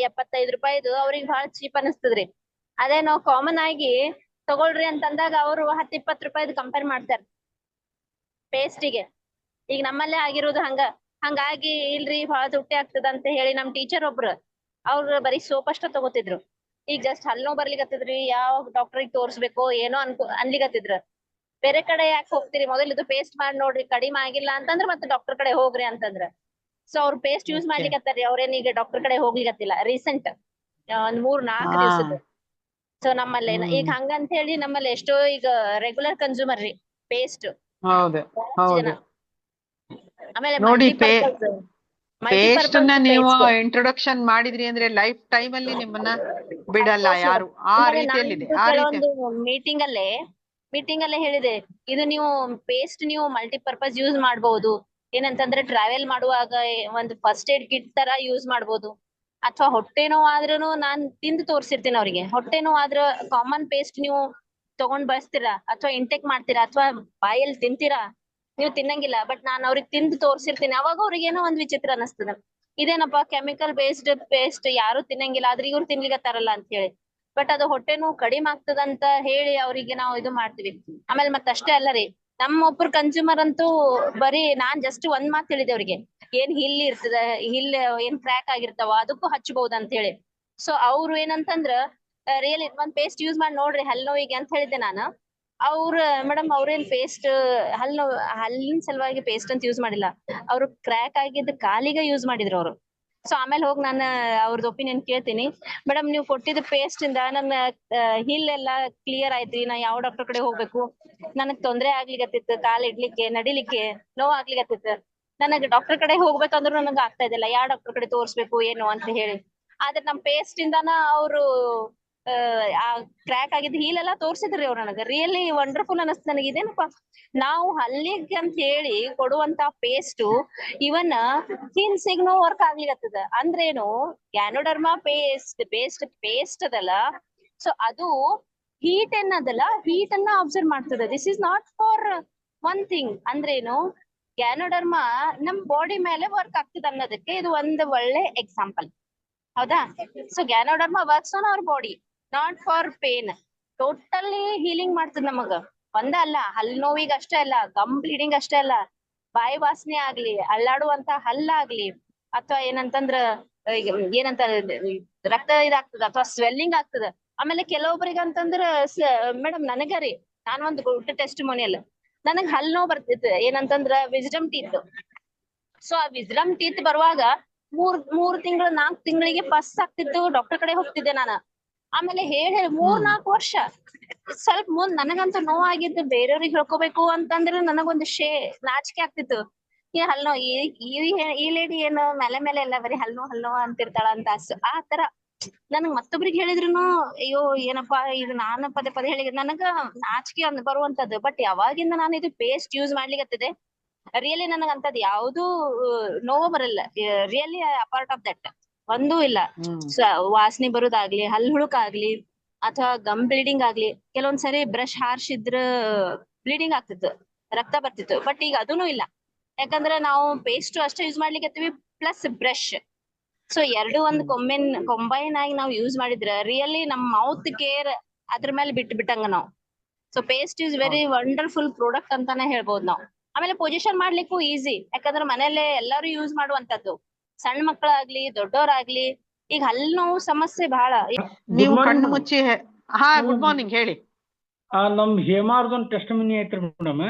ಎಪ್ಪತ್ತೈದು ರೂಪಾಯಿದು ಅವ್ರಿಗೆ ಬಹಳ ಚೀಪ್ ಅನಿಸ್ತದ್ರಿ. ಅದೇ ನಾವು ಕಾಮನ್ ಆಗಿ ತಗೊಳ್ರಿ ಅಂತಂದಾಗ ಅವರು ಹತ್ತ್ ಇಪ್ಪತ್ ರೂಪಾಯಿದು ಕಂಪೇರ್ ಮಾಡ್ತಾರೆ ಪೇಸ್ಟಿಗೆ ಈಗ ನಮ್ಮಲ್ಲೇ ಆಗಿರೋದು ಹಂಗ. ಹಂಗಾಗಿ ಇಲ್ರಿ ಬಹಳ ತುಟ್ಟಿ ಆಗ್ತದ ಅಂತ ಹೇಳಿ ನಮ್ ಟೀಚರ್ ಒಬ್ರು ಅವ್ರು ಬರೀ ಸೋಪ್ ಅಷ್ಟ ತಗೋತಿದ್ರು. ಈಗ ಜಸ್ಟ್ ಹಲ್ಲು ನೋವ್ ಬರ್ಲಿಕತ್ತದ್ರಿ ಯಾವ ಡಾಕ್ಟರ್ ತೋರಿಸ್ಬೇಕು ಏನೋ ಅನ್ಕೋ ಅನ್ಲಿಕತ್ತಿದ್ರ. ಬೇರೆ ಕಡೆ ಯಾಕೆ ಹೋಗ್ತೀರಿ? ಮೊದಲ ಇದು ಪೇಸ್ಟ್ ಮಾಡಿ ನೋಡ್ರಿ ಕಡಿಮೆ ಆಗಿಲ್ಲ ಅಂತಂದ್ರ ಮತ್ತೆ ಡಾಕ್ಟರ್ ಕಡೆ ಹೋಗ್ರಿ ಅಂತಂದ್ರ. ಸೊ ಅವ್ರ ಪೇಸ್ಟ್ ಯೂಸ್ ಮಾಡ್ಲಿಕತ್ತಾರಿ. ಅವ್ರೇನ್ ಈಗ ಡಾಕ್ಟರ್ ಕಡೆ ಹೋಗ್ಲಿಕತ್ತಿಲ್ಲ. ರೀಸೆಂಟ್ ಒಂದ್ ಮೂರ್ ನಾಲ್ಕು ದಿವಸದ ಸೊ ನಮ್ಮಲ್ಲಿ ಈಗ ಹಂಗಂತ ಹೇಳಿ ನಮ್ಮಲ್ಲಿ ಎಷ್ಟೋ ಈಗ ರೆಗ್ಯುಲರ್ ಕನ್ಸ್ಯೂಮರ್ ರೀ ಪೇಸ್ಟ್ ಆಮೇಲೆ ನೋಡಿ ಪೇಸ್ಟ್ನ ನೀವು ಇಂಟ್ರೊಡಕ್ಷನ್ ಮಾಡಿದ್ರಿ ಅಂದ್ರೆ ಲೈಫ್ ಟೈಮ್ ಅಲ್ಲಿ ನಿಮ್ಮನ್ನ ಬಿಡಲ್ಲ ಯಾರು. ಆ ರೀತಿಯಲ್ಲಿ ಆ ರೀತಿ ಮೀಟಿಂಗ್ ಅಲ್ಲೇ ಮೀಟಿಂಗ್ ಅಲ್ಲೇ ಹೇಳಿದೆ, ಇದು ನೀವು ಪೇಸ್ಟ್ ನೀವು ಮಲ್ಟಿಪರ್ಪಸ್ ಯೂಸ್ ಮಾಡಬಹುದು ಏನಂತಂದ್ರೆ ಟ್ರಾವೆಲ್ ಮಾಡುವಾಗ ಒಂದು ಫಸ್ಟ್ ಏಡ್ ಕಿಟ್ ತರ ಯೂಸ್ ಮಾಡಬಹುದು ಅಥವಾ ಹೊಟ್ಟೆ ನೋವು ನಾನು ನಾನ್ ತಿಂದು ತೋರ್ಸಿರ್ತೀನಿ ಅವರಿಗೆ. ಹೊಟ್ಟೆ ನೋವು ಆದ್ರ ಕಾಮನ್ ಪೇಸ್ಟ್ ನೀವು ತಗೊಂಡ್ ಬಳಸ್ತೀರಾ? ಅಥವಾ ಇಂಟೆಕ್ ಮಾಡ್ತೀರಾ? ಅಥವಾ ಬಾಯಲ್ಲಿ ತಿಂತೀರಾ? ನೀವು ತಿನ್ನಂಗಿಲ್ಲ ಬಟ್ ನಾನು ಅವ್ರಿಗೆ ತಿಂದು ತೋರ್ಸಿರ್ತೀನಿ. ಅವಾಗ ಅವ್ರಿಗೆ ಏನೋ ಒಂದ್ ವಿಚಿತ್ರ ಅನಸ್ತದ. ಇದೇನಪ್ಪ ಕೆಮಿಕಲ್ ಬೇಸ್ಡ್ ಪೇಸ್ಟ್ ಯಾರು ತಿನ್ನಂಗಿಲ್ಲ, ಆದ್ರೆ ಇವ್ರು ತರಲ್ಲ ಅಂತ ಹೇಳಿ ಬಟ್ ಅದು ಹೊಟ್ಟೆ ನೋವು ಕಡಿಮೆ ಆಗ್ತದಂತ ಹೇಳಿ ಅವರಿಗೆ ನಾವು ಇದು ಮಾಡ್ತೀವಿ. ಆಮೇಲೆ ಮತ್ತ ಅಷ್ಟೇ ಅಲ್ಲ ರೀ, ನಮ್ಮ ಒಬ್ರು ಕನ್ಸ್ಯೂಮರ್ ಅಂತೂ ಬರೀ ನಾನ್ ಜಸ್ಟ್ ಒಂದ್ ಮಾತು ಹೇಳಿದೆ ಅವ್ರಿಗೆ. ಏನ್ ಹಿಲ್ ಇರ್ತದ ಹಿಲ್ ಏನ್ ಕ್ರ್ಯಾಕ್ ಆಗಿರ್ತಾವ ಅದಕ್ಕೂ ಹಚ್ಚಬಹುದು ಅಂತ ಹೇಳಿ. ಸೊ ಅವ್ರು ಏನಂತಂದ್ರ ರಿಯಲ್ ಒಂದ್ ಪೇಸ್ಟ್ ಯೂಸ್ ಮಾಡಿ ನೋಡ್ರಿ ಹಲ್ ನೋವಿಗೆ ಅಂತ ಹೇಳಿದ್ದೆ ನಾನು. ಅವ್ರ ಮೇಡಮ್ ಅವ್ರೇನ್ ಪೇಸ್ಟ್ ಹಲ್ ಹಲ್ಲಿನ್ ಹಲ್ಲಿನ ಸಲುವಾಗಿ ಪೇಸ್ಟ್ ಅಂತ ಯೂಸ್ ಮಾಡಿಲ್ಲ. ಅವ್ರು ಕ್ರ್ಯಾಕ್ ಆಗಿದ್ದ ಕಾಲಿಗೆ ಯೂಸ್ ಮಾಡಿದ್ರು ಅವ್ರು. ಸೊ ಆಮೇಲೆ ಹೋಗಿ ನಾನು ಅವ್ರದ್ದು ಒಪಿನಿಯನ್ ಕೇಳ್ತೀನಿ. ಮೇಡಮ್ ನೀವು ಕೊಟ್ಟಿದ್ದ ಪೇಸ್ಟ್ ಇಂದ ನನ್ನ ಹಿಲ್ ಎಲ್ಲಾ ಕ್ಲಿಯರ್ ಆಯ್ತ್ರಿ. ನಾ ಯಾವ ಡಾಕ್ಟರ್ ಕಡೆ ಹೋಗ್ಬೇಕು? ನನಗ್ ತೊಂದ್ರೆ ಆಗ್ಲಿಗತ್ತಿತ್ತು ಕಾಲ್ ಇಡ್ಲಿಕ್ಕೆ, ನಡಿಲಿಕ್ಕೆ ನೋವ್ ಆಗ್ಲಿಕತ್ತಿತ್ತು. ನನಗ್ ಡಾಕ್ಟರ್ ಕಡೆ ಹೋಗ್ಬೇಕಂದ್ರೂ ನನಗ್ ಆಗ್ತಾ ಇದ್ದಿಲ್ಲ. ಯಾವ ಡಾಕ್ಟರ್ ಕಡೆ ತೋರ್ಸ್ಬೇಕು, ಏನು ಅಂತ ಹೇಳಿ. ಆದ್ರೆ ನಮ್ ಪೇಸ್ಟ್ ಇಂದಾನ ಅವ್ರು ಆ ಕ್ರ್ಯಾಕ್ ಆಗಿದ್ದ ಹೀಲ್ ಎಲ್ಲಾ ತೋರ್ಸಿದ್ರಿ ಅವ್ರು ನನಗ. ರಿಯಲಿ ವಂಡರ್ಫುಲ್ ಅನಸ್ತ ನನಗ. ಇದೇನಪ್ಪ? ನಾವು ಹಲ್ಲಿಗೆ ಅಂತ ಹೇಳಿ ಕೊಡುವಂತ ಪೇಸ್ಟ್ ಇವನ್ ಹಿಲ್ಸಿಗ್ನು ವರ್ಕ್ ಆಗ್ಲಿಕತ್ತದ. ಅಂದ್ರೇನು ಗ್ಯಾನೋಡರ್ಮಾ ಪೇಸ್ಟ್ ಬೇಸ್ಡ್ ಪೇಸ್ಟ್ ಅದಲ್ಲ. ಸೊ ಅದು ಹೀಟ್ ಏನದಲ್ಲ ಹೀಟ್ ಅನ್ನ ಅಬ್ಸರ್ವ್ ಮಾಡ್ತದ. This is not for one thing ಅಂದ್ರೇನು ಗ್ಯಾನೋಡರ್ಮಾ ನಮ್ ಬಾಡಿ ಮೇಲೆ ವರ್ಕ್ ಆಗ್ತದ ಅನ್ನೋದಕ್ಕೆ ಇದು ಒಂದು ಒಳ್ಳೆ ಎಕ್ಸಾಂಪಲ್ ಹೌದಾ? So ganoderma works on our body not for pain totally healing ಮಾಡ್ತದ ನಮಗ. ಒಂದ ಅಲ್ಲ, ಹಲ್ ನೋವಿಗೆ ಅಷ್ಟೇ ಅಲ್ಲ ಗಮ್ ಬ್ಲೀಡಿಂಗ್ ಅಷ್ಟೇ ಅಲ್ಲ, ಬಾಯಿ ವಾಸನೆ ಆಗ್ಲಿ, ಅಲ್ಲಾಡುವಂತ ಹಲ್ಲಾಗ್ಲಿ ಅಥವಾ ಏನಂತಂದ್ರ ಏನಂತ, ರಕ್ತ ಇದಾಗ್ತದ, ಅಥವಾ ಸ್ವೆಲ್ಲಿಂಗ್ ಆಗ್ತದ. ಆಮೇಲೆ ಕೆಲವೊಬ್ಬರಿಗೆ ಅಂತಂದ್ರ ಮೇಡಮ್ ನನಗ ರೀ, ನಾನ್ ಒಂದು ಗುಡ್ ಟೆಸ್ಟ್ ಮೋನಿಯಲ್ ನನಗ್ ಹಲ್ ನೋವು ಬರ್ತಿತ್ತು, ಏನಂತಂದ್ರ ವಿಸ್ಡಮ್ ಟೀತ್ ಸೊ ಆ ವಿಸ್ಡಮ್ ಟೀತ್ ಬರುವಾಗ ಮೂರ್ ಮೂರ್ ತಿಂಗಳು ನಾಲ್ಕ್ ತಿಂಗಳಿಗೆ ಪಸ್ ಆಗ್ತಿತ್ತು ಡಾಕ್ಟರ್ ಕಡೆ ಹೋಗ್ತಿದ್ದೆ ನಾನು. ಆಮೇಲೆ ಹೇಳಿ ಹೇಳಿ ಮೂರ್. ನಾಲ್ಕು ವರ್ಷ. ಸ್ವಲ್ಪ ಮುಂದ್ ನನಗಂತೂ ನೋವಾಗಿದ್ದು ಬೇರೆಯವ್ರಿಗೆ ಹೇಳ್ಕೋಬೇಕು ಅಂತಂದ್ರೆ ನನಗೊಂದು ಶೇ ನಾಚಿಕೆ ಆಗ್ತಿತ್ತು. ಈ ಹಲ್ನೋ ಈ ಈ ಲೇಡಿ ಏನು ಮೇಲೆ ಮೇಲೆ ಎಲ್ಲ ಬರೀ ಹಲ್ನೋ ಹಲ್ನೋ ಹಲ್ ಅಂತಿರ್ತಾಳ ಅಂತ ಅಸ್ ಆ ತರ ನನಗ್ ಮತ್ತೊಬ್ರಿಗೆ ಹೇಳಿದ್ರುನು ಅಯ್ಯೋ ಏನಪ್ಪಾ ಇದು ನಾನು ಪದೇ ಪದೇ ಹೇಳಿದ್ರೆ ನನಗ ನಾಚಿಕೆ ಅಂದ್ ಬರುವಂತದ್ದು. ಬಟ್ ಯಾವಾಗಿಂದ ನಾನು ಇದು ಪೇಸ್ಟ್ ಯೂಸ್ ಮಾಡ್ಲಿಕ್ಕೆ ರಿಯಲಿ ನನಗಂತದ್ ಯಾವ್ದು ನೋವು ಬರಲ್ಲ. ರಿಯಲಿ ಅಪಾರ್ಟ್ ಆಫ್ ದಟ್ ಒಂದೂ ಇಲ್ಲ. ವಾಸನೆ ಬರೋದಾಗ್ಲಿ ಹಲ್ ಹುಳುಕಾಗ್ಲಿ ಅಥವಾ ಗಮ್ ಬ್ಲೀಡಿಂಗ್ ಆಗ್ಲಿ ಕೆಲವೊಂದ್ಸರಿ ಬ್ರಷ್ ಹಾರ್ಸಿದ್ರ ಬ್ಲೀಡಿಂಗ್ ಆಗ್ತಿತ್ತು ರಕ್ತ ಬರ್ತಿತ್ತು. ಬಟ್ ಈಗ ಅದೂನು ಇಲ್ಲ. ಯಾಕಂದ್ರೆ ನಾವು ಪೇಸ್ಟ್ ಅಷ್ಟೇ ಯೂಸ್ ಮಾಡ್ಲಿಕ್ಕೆ ಪ್ಲಸ್ ಬ್ರಷ್ ಸೊ ಎರಡು ಒಂದ್ ಕೊಮ್ಮೆನ್ ಕಂಬೈನ್ ಆಗಿ ನಾವು ಯೂಸ್ ಮಾಡಿದ್ರೆ ರಿಯಲಿ ನಮ್ ಮೌತ್ ಕೇರ್ ಅದ್ರ ಮೇಲೆ ಬಿಟ್ಟು ಬಿಟ್ಟಂಗ ನಾವು. So paste is very wonderful product ಅಂತಾನೆ ಹೇಳ್ಬಹುದು ನಾವು. ಆಮೇಲೆ ಪೊಸಿಷನ್ ಮಾಡ್ಲಿಕ್ಕೂ ಈಸಿ ಯಾಕಂದ್ರೆ ಮನೆಯಲ್ಲೇ ಎಲ್ಲರೂ ಯೂಸ್ ಮಾಡುವಂತದ್ದು ಸಣ್ಣ ಮಕ್ಕಳಾಗ್ಲಿ ದೊಡ್ಡವರಾಗ್ಲಿ ಈಗ ಹಲ್ಲು ನೋವು ಸಮಸ್ಯೆ ಬಹಳ ನೀವು ಕಣ್ಣು ಮುಚ್ಚಿ ಹೇ- ಹಾ ಗುಡ್ ಮಾರ್ನಿಂಗ್ ಹೇಳಿ. ಆ ನಮ್ ಹೇಮಾರ್ದೊಂದ್ ಟೆಸ್ಟ್ ಮನಿ ಐತ್ರಿ ಮೇಡಮ್.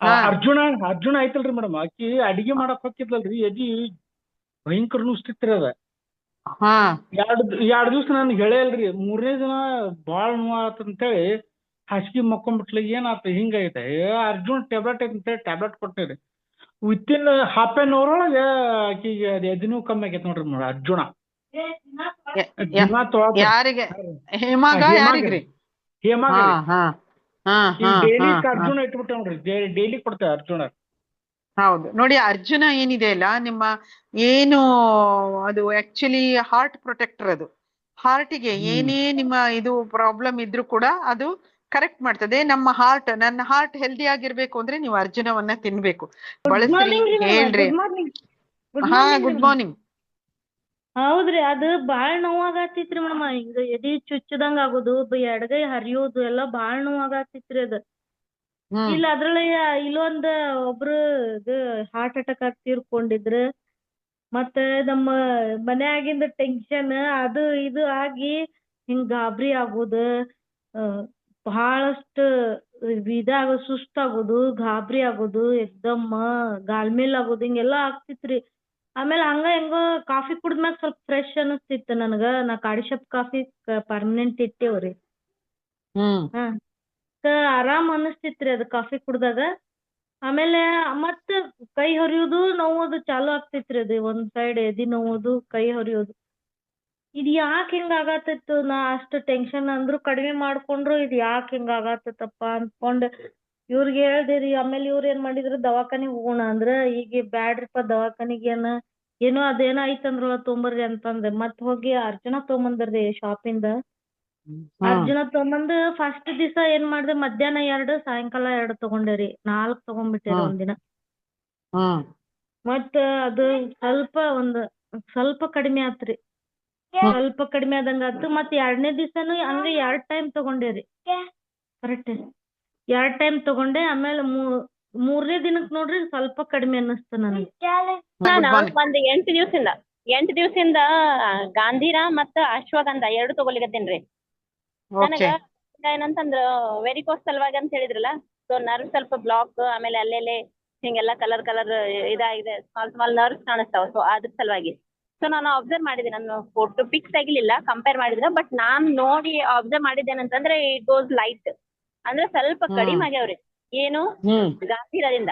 ಹಾ. ಅರ್ಜುನ ಅರ್ಜುನ ಐತಲ್ರಿ ಮೇಡಮ್. ಆಕಿ ಅಡಿಗೆ ಮಾಡಕ್ ಹೋಗಿದ್ಲಲ್ರಿ ಎದಿ ಭಯಂಕರ ನುಸ್ತಿತ್ರಿ ಅದ. ಹಾ. ಎರಡ್ ಎರಡ್ ದಿವ್ಸ ನನ್ ಹೇಳಲ್ರಿ ಮೂರನೇ ದಿನ ಬಾಳ್ ಅಂತ ಅಂತೇಳಿ ಹಾಸಿಗೆ ಮಕ್ಕೊಂಬಿಟ್ಲಿ ಏನಾತ ಹಿಂಗೈತೆ? ಏ ಅರ್ಜುನ್ ಟ್ಯಾಬ್ಲೆಟ್ ಅಂತ ಅಂತೇಳಿ ಟ್ಯಾಬ್ಲೆಟ್ ಕೊಟ್ಟಿರಿ ವಿತಿನ್ ಹಾಫ್ ಆನ್ ಅವರ್ ಒಳಗೆ ಆಕಿಗೆ ಅದ್ ಎದಿ ನೋವು ಕಮ್ಮಿ ಆಗೈತೆ ನೋಡ್ರಿ ಮೇಡಮ್ ಅರ್ಜುನ. ಯಾರಿಗೆ? ಹೇಮಾಗ. ಯಾರಿಗ್ರಿ? ಹೇಮಾಗ ಡೈಲಿ. ಅರ್ಜುನ ಇಟ್ಬಿಟ್ಟೆ ನೋಡ್ರಿ. ಡೈಲಿ ಕೊಡ್ತೇವೆ ಅರ್ಜುನ. ಹೌದು. ನೋಡಿ ಅರ್ಜುನ ಏನಿದೆ ಅಲ್ಲ ನಿಮ್ಮ ಏನು ಅದು ಆಕ್ಚುಲಿ ಹಾರ್ಟ್ ಪ್ರೊಟೆಕ್ಟರ್ ಅದು. ಹಾರ್ಟಿಗೆ ಏನೇ ನಿಮ್ಮ ಇದು ಪ್ರಾಬ್ಲಮ್ ಇದ್ರೂ ಕೂಡ ಅದು ಕರೆಕ್ಟ್ ಮಾಡ್ತದೆ. ನಮ್ಮ ಹಾರ್ಟ್ ನನ್ನ ಹಾರ್ಟ್ ಹೆಲ್ದಿ ಆಗಿರ್ಬೇಕು ಅಂದ್ರೆ ನೀವು ಅರ್ಜುನವನ್ನ ತಿನ್ಬೇಕು. ಬಳಸ್ರಿ ಹೇಳ್ರಿ. ಹಾ ಗುಡ್ ಮಾರ್ನಿಂಗ್ ಹೌದ್ರಿ ಅದ ಬಾಳ್ ನೋವಾಗತ್ತಿತ್ರಿ ಮೇಡಮ್ ಹಿಂಗ ಎದಿ ಚುಚ್ಚದಂಗ ಆಗೋದು ಬ- ಎಡಗೈ ಹರಿಯೋದು ಎಲ್ಲಾ ಬಾಳ್ ನೋವಾಗತ್ತಿತ್ರಿ ಅದ. ಇಲ್ಲ ಅದ್ರಲ್ಲಿ ಇಲ್ಲೊಂದ ಒಬ್ರು ಇದು ಹಾರ್ಟ್ ಅಟ್ಯಾಕ್ ಆಗಿ ತೀರ್ಕೊಂಡಿದ್ರ. ಮತ್ತ ನಮ್ಮ ಮನ್ಯಾಗಿಂದ ಟೆನ್ಷನ್ ಅದು ಇದು ಆಗಿ ಹಿಂಗ್ ಗಾಬರಿ ಆಗೋದು. ಬಹಳಷ್ಟು ಇದಾಗ ಸುಸ್ತಾಗೋದು ಗಾಬರಿ ಆಗೋದು ಎಕ್ದಮ್ ಗಾಳ್ಮೇಲ್ ಆಗೋದು ಹಿಂಗೆಲ್ಲಾ ಆಗ್ತಿತ್ರಿ. ಆಮೇಲೆ ಹಂಗ ಹೆಂಗೋ ಕಾಫಿ ಕುಡ್ದ್ಮ್ಯಾಗ ಸ್ವಲ್ಪ ಫ್ರೆಶ್ ಅನಸ್ತಿತ್ತ್ ನನಗ. ನಾ ಕಾಡಿಶಪ್ ಕಾಫಿ ಪರ್ಮನೆಂಟ್ ಇಟ್ಟೇವ್ರಿ. ಆರಾಮ್ ಅನಸ್ತಿತ್ರಿ ಅದ್ ಕಾಫಿ ಕುಡ್ದಾಗ. ಆಮೇಲೆ ಮತ್ತ ಕೈ ಹೊರಿಯೋದು ನೋವೋದು ಚಾಲು ಆಗ್ತಿತ್ರಿ ಅದು. ಒಂದ್ ಸೈಡ್ ಎದಿ ನೋವೋದು ಕೈ ಹರಿಯೋದು. ಇದ್ ಯಾಕ್ ಹಿಂಗ್ ಆಗತ್ತಿತ್ತು? ನಾ ಅಷ್ಟ್ ಟೆನ್ಷನ್ ಅಂದ್ರು ಕಡಿಮಿ ಮಾಡ್ಕೊಂಡ್ರು ಇದ್ ಯಾಕ್ ಹಿಂಗ್ ಆಗತ್ತತ್ತಪ್ಪ ಅನ್ಕೊಂಡ್ ಇವ್ರಿಗ್ ಹೇಳ್ದೇರಿ ಆಮೇಲೆ ಇವ್ರ ಏನ್ ಮಾಡಿದ್ರು ದವಾಖಾನಿಗ್ ಹೋಗೋಣ ಅಂದ್ರ ಈಗ ಬ್ಯಾಡ್ರಿಪ್ಪ ದವಾಖಾನಿಗ್ ಏನ ಏನೋ ಅದೇನೋ ಐತಂದ್ರಲ್ಲ ತೊಂಬರ್ರಿ ಅಂತಂದೆ. ಮತ್ ಹೋಗಿ ಅರ್ಜುನ ತೊಗೊಂಬಂದ್ರಿ ಶಾಪಿಂದ. ಅರ್ಜುನ ತಗೊಂಬಂದು ಫಸ್ಟ್ ದಿವಸ ಏನ್ ಮಾಡ್ದೆ ಮಧ್ಯಾಹ್ನ ಎರಡು ಸಾಯಂಕಾಲ ಎರಡು ತಗೊಂಡೇರಿ ನಾಲ್ಕ್ ತಗೊಂಡ್ಬಿಟ್ಟೇರಿ ಹ್ಮ್. ಒಂದಿನ. ಮತ್ ಮತ್ತ ಅದು ಸ್ವಲ್ಪ ಒಂದ್ ಸ್ವಲ್ಪ ಕಡಿಮೆ ಆತ್ರಿ. ಸ್ವಲ್ಪ ಕಡಿಮೆ ಆದಂಗ ಆತು ಮತ್ತ್ ಎರಡನೇ ದಿವಸಾನು ಹಂಗ ಎರಡ್ ಟೈಮ್ ತಗೊಂಡೇರಿ ಕರೆಕ್ಟ್ ಎರಡ್ ಟೈಮ್ ತಗೊಂಡೆ. ಆಮೇಲೆ ಮೂ- ಮೂರನೇ ದಿನಕ್ ನೋಡ್ರಿ ಸ್ವಲ್ಪ ಕಡಿಮೆ ಅನ್ನಿಸ್ತು ನನಗೆ. ನಾನು. ಒಂದ್ ಎಂಟ್ ದಿವ್ಸದಿಂದ ಎಂಟ್ ದಿವ್ಸದಿಂದ ಗಾಂಧಿರ ಮತ್ತ ಅಶ್ವಗಂಧ ಎರಡು ತಗೊಲಿಕತ್ತೇನ್ರಿ ನನಗ ಓಕೆ ಏನಂತಂದ್ರ ವೆರಿಕೋಸ್ ಸಲುವಾಗಿ ಅಂತ ಹೇಳಿದ್ರಲ್ಲ ಸೊ ನರ್ವ್ ಸ್ವಲ್ಪ ಬ್ಲಾಕ್ ಆಮೇಲೆ ಅಲ್ಲೆಲ್ಲೇ ಹಿಂಗೆಲ್ಲಾ ಕಲರ್ ಕಲರ್ ಇದಾಗಿದೆ ಸ್ಮಾಲ್ ಸ್ಮಾಲ್ ನರ್ವ್ಸ್ ಕಾಣಿಸ್ತಾವ ಸೊ ಅದ್ರ ಸಲುವಾಗಿ. ಸೊ ನಾನು ಅಬ್ಸರ್ವ್ ಮಾಡಿದೆ. ನಾನು ಫೋಟೋ ಪಿಕ್ಸ್ ತೆಗಿಲಿಲ್ಲ ಕಂಪೇರ್ ಮಾಡಿದ್ರೆ ಬಟ್ ನಾನ್ ನೋಡಿ ಅಬ್ಸರ್ವ್ ಮಾಡಿದ್ದೇನಂತಂದ್ರೆ ಇಟ್ ಗೋಸ್ ಲೈಟ್ ಅಂದ್ರೆ ಸ್ವಲ್ಪ. ಕಡಿಮೆ ಆಗ್ಯಾವ್ರಿ. ಏನು? ಗಾಂಧೀರದಿಂದ.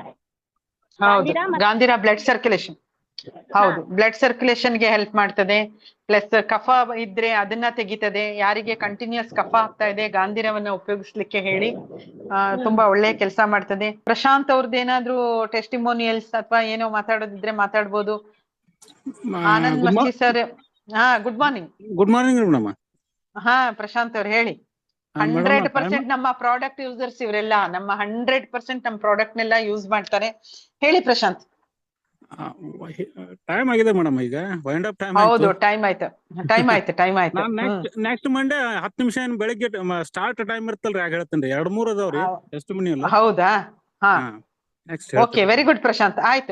ಗಾಂಧಿರ ಬ್ಲಡ್ ಸರ್ಕ್ಯುಲೇಷನ್ ಹೌದು. ಬ್ಲಡ್ ಸರ್ಕ್ಯುಲೇಷನ್ಗೆ ಹೆಲ್ಪ್ ಮಾಡ್ತದೆ. ಪ್ಲಸ್ ಕಫ ಇದ್ರೆ ಅದನ್ನ ತೆಗಿತದೆ. ಯಾರಿಗೆ ಕಂಟಿನ್ಯೂಸ್ ಕಫ ಆಗ್ತಾ ಇದೆ ಗಾಂಧಿರವನ್ನ ಉಪಯೋಗಿಸ್ಲಿಕ್ಕೆ ಹೇಳಿ ತುಂಬಾ ಒಳ್ಳೆ ಕೆಲಸ ಮಾಡ್ತದೆ. ಪ್ರಶಾಂತ್ ಅವ್ರದ್ದು ಏನಾದ್ರೂ ಟೆಸ್ಟಿಮೋನಿಯಲ್ಸ್ ಅಥವಾ ಏನೋ ಮಾತಾಡೋದಿದ್ರೆ ಮಾತಾಡ್ಬೋದು. ಆನಂದ್ ಮಸ್ತಿ ಸರ್. ಹಾ good morning good morning madam. ಹಾ ಪ್ರಶಾಂತ್ ಅವ್ರು ಹೇಳಿ. ಹಂಡ್ರೆಡ್ ಪರ್ಸೆಂಟ್ ನಮ್ಮ ಪ್ರಾಡಕ್ಟ್ ಯೂಸರ್ಸ್ ಇವರೆಲ್ಲ ನಮ್ಮ ಹಂಡ್ರೆಡ್ ಪರ್ಸೆಂಟ್ ನಮ್ಮ ಪ್ರಾಡಕ್ಟ್ ನೆಲ್ಲ ಯೂಸ್ ಮಾಡ್ತಾರೆ. ಹೇಳಿ ಪ್ರಶಾಂತ್. ಟೈಮ್ ಆಗಿದೆ ಮೇಡಮ್ ಈಗ. ವೈಂಡ್ ಅಪ್ ಟೈಮ್ ಹೌದು ಟೈಮ್ ಆಯ್ತು. ಟೈಮ್ ಆಯ್ತು ಟೈಮ್ ಆಯ್ತು. ನೆಕ್ಸ್ಟ್ ಮಂಡೇ ಹತ್ತು ನಿಮಿಷ ಏನ್ ಬೆಳಿಗ್ಗೆ ಸ್ಟಾರ್ಟ್ ಟೈಮ್ ಇರ್ತಲ್ರಿ ಆಗ ಹೇಳ್ತೇನ್ರಿ ಎರಡ್ ಮೂರ್ ಅದಾವ್ರಿ ಎಷ್ಟು ಮನಿ ಹೌದಾ? ಹಾ. Next okay very good Prashant. ಆಯ್ತು.